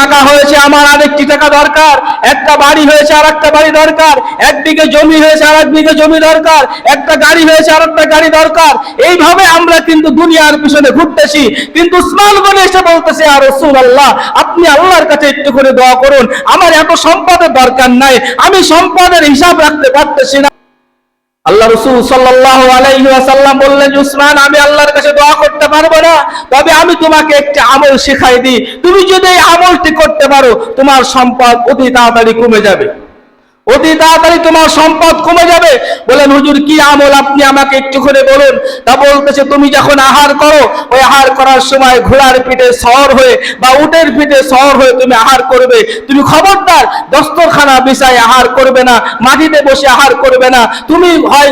টাকা হয়েছে আমার আরেকটি টাকা দরকার। একটা বাড়ি হয়েছে আর একটা বাড়ি দরকার। এক বিঘে জমি হয়েছে আর এক বিঘে জমি দরকার। একটা গাড়ি হয়েছে আর একটা গাড়ি দরকার। এইভাবে আমরা কিন্তু দুনিয়ার পিছনে ঘুরতেছি। কিন্তু উসমান বলে এসে বলতেছে আর রসুল আল্লাহ আপনি আল্লাহর কাছে একটু করে দোয়া করুন। আমার এত সম্পদের দরকার নাই। আমি সম্পদের হিসাব রাখতে পারতেছি না। আল্লাহ রসুল সাল্লাহ আলাইসাল্লাম বললেন, উসমান, আমি আল্লাহর কাছে দোয়া করতে পারব না। তবে আমি তোমাকে একটি আমল শিখাই দিই। তুমি যদি এই আমলটি করতে পারো, তোমার সম্পদ অতি তাড়াতাড়ি কমে যাবে। অতি তাড়াতাড়ি তোমার সম্পদ কমে যাবে। বলেন, হুজুর, কি আমল আপনি আমাকে একটু করে বলুন? তা বলতেছে, তুমি যখন আহার করো, ওই আহার করার সময় ঘোড়ার পিঠে শহর হয়ে বা উটের পিঠে শহর হয়ে তুমি আহার করবে। তুমি খবরদার, দস্তরখানা বিছায় আহার করবে না, মাটিতে বসে আহার করবে না। তুমি হয়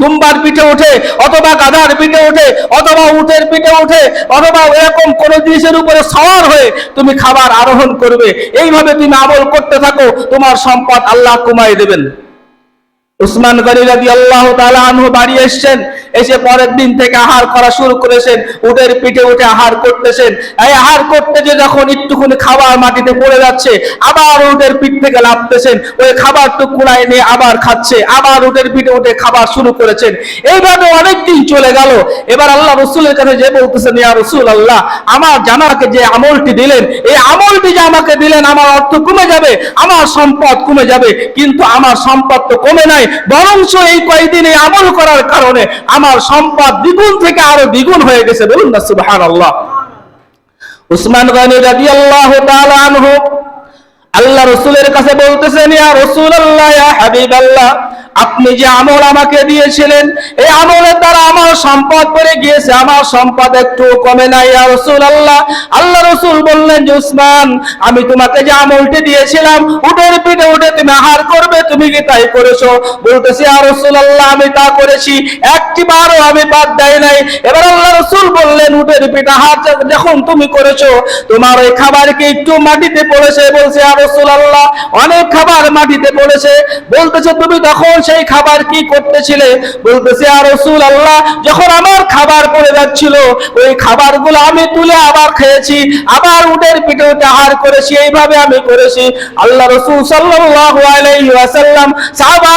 দুম্বার পিঠে ওঠে, অথবা গাধার পিঠে ওঠে, অথবা উটের পিঠে ওঠে, অথবা এরকম কোন জিনিসের উপরে সওয়ার হয়ে তুমি খাবার আরোহণ করবে। এইভাবে তুমি আমল করতে থাকো, তোমার সম্পদ আল্লাহ কমাই দেবেন। উসমান গরিবাদি আল্লাহ তালা আনহু বাড়ি এসেছেন। এসে পরের দিন থেকে আহার করা শুরু করেছেন। উটের পিঠে উঠে আহার করতেছেন। এই আহার করতে যে যখন একটুখানি খাবার মাটিতে পড়ে যাচ্ছে, আবার উটের পিঠ থেকে লাফতেছেন ওই খাবারটুকু কুড়ায় নিয়ে আবার খাচ্ছে, আবার উটের পিঠে উঠে খাবার শুরু করেছেন। এইভাবে অনেক দিন চলে গেল। এবার আল্লাহ রসুলের কাছে যে বলতেছেন, ইয়া রসুল আল্লাহ আমার জানাকে যে আমলটি দিলেন, এই আমলটি যে আমাকে দিলেন, আমার অর্থ কমে যাবে, আমার সম্পদ কমে যাবে। কিন্তু আমার সম্পদ তো কমে নাই, বরঞ্চ এই কয়েকদিন এই আমল করার কারণে আমার সম্পদ দ্বিগুণ থেকে আরও দ্বিগুণ হয়ে গেছে, বলুন না সুবাহান আল্লাহ উসমান গানি রাজি আল্লাহ আনহু, আল্লাহ রসুলের কাছে বলতেছেন, ইয়া রসুল আল্লাহ ইয়া হাবিব আল্লাহ আপনি যে আমল আমাকে দিয়েছিলেন, এই আমলের দ্বারা আমার সম্পদ পড়ে গিয়েছে, আমার সম্পদ একটু কমে নাই রসুল আল্লাহ আল্লাহ রসুল বললেন যে, উসমান, আমি তোমাকে যে আমলটি দিয়েছিলাম উঠের পিঠে উঠে তুমি আহার করবে, তুমি কি তাই করেছ? বলতেছি, ইয়া রসুল আল্লাহ আমি তা করেছি, একটি বারও আমি বাদ দেয় নাই। এবার আল্লাহ রসুল বললেন উঠের পিঠে আহার যখন তুমি করেছ, তোমার ওই একটু মাটিতে পড়েছে বলছে আর অনেক খাবার মাটিতে পড়েছে। বলতেছে, তুমি তখন সেই খাবার কি করতেছিলে? বলতেছে আর রসুল আল্লাহ যখন আমার খাবার পড়ে যাচ্ছিল, ওই খাবারগুলো আমি তুলে আবার খেয়েছি, আবার উটের পিঠে উঠে আহার করেছি, এইভাবে আমি করেছি। আল্লাহ রসুল ওয়াসাল্লাম, সাহাবা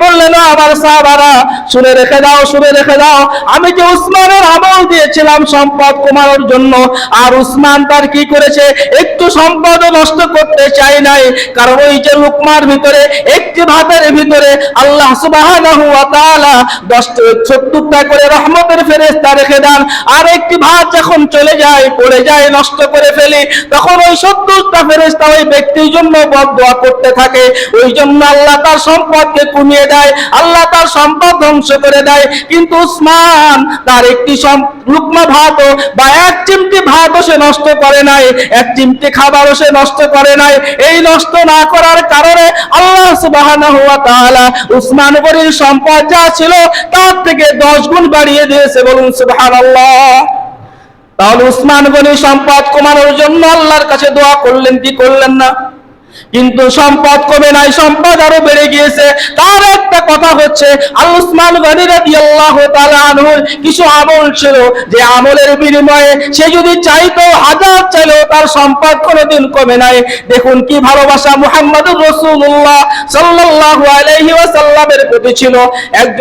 বললেন "ও আমার সাহাবারা, শুনে রেখে দাও, শুনে রেখে দাও, আমি যে উসমানের আমল দিয়েছিলাম সম্পদ কমানোর জন্য। আর উসমান তার কি করেছে? একটু সম্পদ নষ্ট করতে চাই নাই। কারণ ওই যে লুকমার ভিতরে, একটি ভাতের ভিতরে আল্লাহ 10 70টা করে রহমতের ফেরেশতা রেখে দেন। আর একটি ভাত যখন চলে যায়, পড়ে যায়, নষ্ট করে ফেলি, তখন ওই 70টা ফেরেশতা ওই ব্যক্তির জন্য বদদোয়া করতে থাকে। ওই জন্য আল্লাহ তার সম্পদকে কমিয়ে দেয়, আল্লাহ তার সম্পদ ধ্বংস করে দেয়। কিন্তু উসমান তার একটি সম- লুকমা ভাতও বা এক চিমটি ভাতও সে নষ্ট করে নাই, এক চিমটি খাবারও সে নষ্ট করে নাই। এই নষ্ট না করার কারণে আল্লাহ সুবহানাহু ওয়া তাআলা উসমান গনির সম্পদ যা ছিল তার থেকে দশ গুণ বাড়িয়ে দিয়েছে বলুন সুবহানাল্লাহ। তাহলে উসমান গনি সম্পদ কমানোর জন্য আল্লাহর কাছে দোয়া করলেন, কি করলেন না? কিন্তু সম্পদ কমে নাই, সম্পদ আরও বেড়ে গিয়েছে। তার একটা কথা হচ্ছে আনহুর কিছু আমল ছিল যে আমলের বিনিময়ে সে যদি চাইতো, হাজার চাইলেও তার সম্পদ কোনোদিন কমে নাই। দেখুন কি ভালোবাসা মুহাম্মদুর রাসূলুল্লাহ সাল্লাল্লাহু আলাইহি ওয়াসাল্লামের প্রতি ছিল। একজন